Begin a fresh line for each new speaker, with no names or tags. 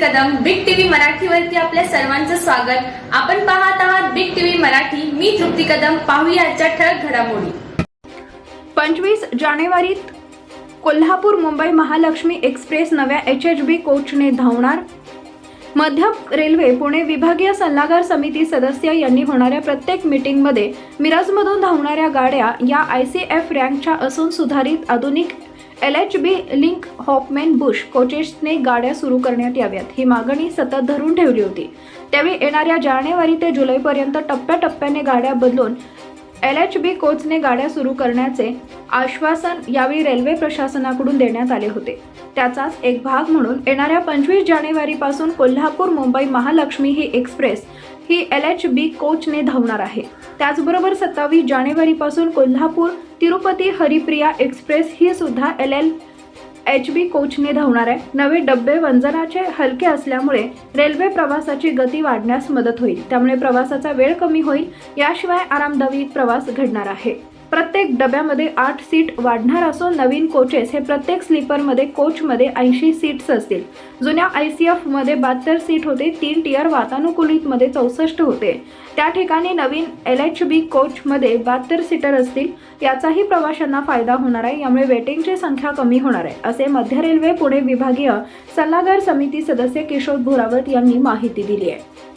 मराठीवरती आपल्या सर्वांचं स्वागत. आपण पाहत आहात बिग टीव्ही मराठी. मी तृप्ती कदम. पाहूया आजच्या ठळक घडामोडी.
पंचवीस जानेवारीत कोल्हापूर मुंबई महालक्ष्मी एक्सप्रेस नव्या एच एच बी कोचने धावणार. मध्य रेल्वे पुणे विभागीय सल्लागार समिती सदस्य यांनी होणाऱ्या प्रत्येक मीटिंगमध्ये मिरजमधून धावणाऱ्या गाड्या या आय सी एफ रँकच्या असून सुधारित आधुनिक L H B Linke Hofmann Busch कोचेसने गाड्या सुरू करण्यात याव्यात. ही मागणी सतत धरून ठेवली होती. त्यावेळी येणाऱ्या जानेवारी ते जुलैपर्यंत टप्प्याटप्प्याने गाड्या बदलून एल एच बी कोचने गाड्या सुरू करण्याचे आश्वासन यावेळी रेल्वे प्रशासनाकडून देण्यात आले होते. त्याचाच एक भाग म्हणून येणाऱ्या पंचवीस जानेवारीपासून कोल्हापूर मुंबई महालक्ष्मी ही एक्सप्रेस ही एल एच बी कोचने धावणार आहे. त्याचबरोबर सत्तावीस जानेवारीपासून कोल्हापूर तिरुपती हरिप्रिया एक्सप्रेस ही सुद्धा एल एल एच बी कोचने धावणार आहे. नवे डबे वंजनाचे हलके असल्यामुळे रेल्वे प्रवासाची गती वाढण्यास मदत होईल. त्यामुळे प्रवासाचा वेळ कमी होईल. याशिवाय आरामदायी प्रवास घडणार आहे. प्रत्येक डब्यामध्ये आठ सीट वाढणार असून नवीन कोचेस हे प्रत्येक स्लीपरमध्ये कोचमध्ये ऐंशी सीट्स असतील. जुन्या आय सी एफमध्ये बहात्तर सीट होते तीन टियर वातानुकूलितमध्ये चौसष्ट होते. त्या ठिकाणी नवीन एल एच बी कोचमध्ये बहात्तर सीटर असतील याचाही प्रवाशांना फायदा होणार आहे. यामुळे वेटिंगची संख्या कमी होणार आहे असे मध्य रेल्वे पुणे विभागीय सल्लागार समिती सदस्य किशोर भोरावत यांनी माहिती दिली आहे.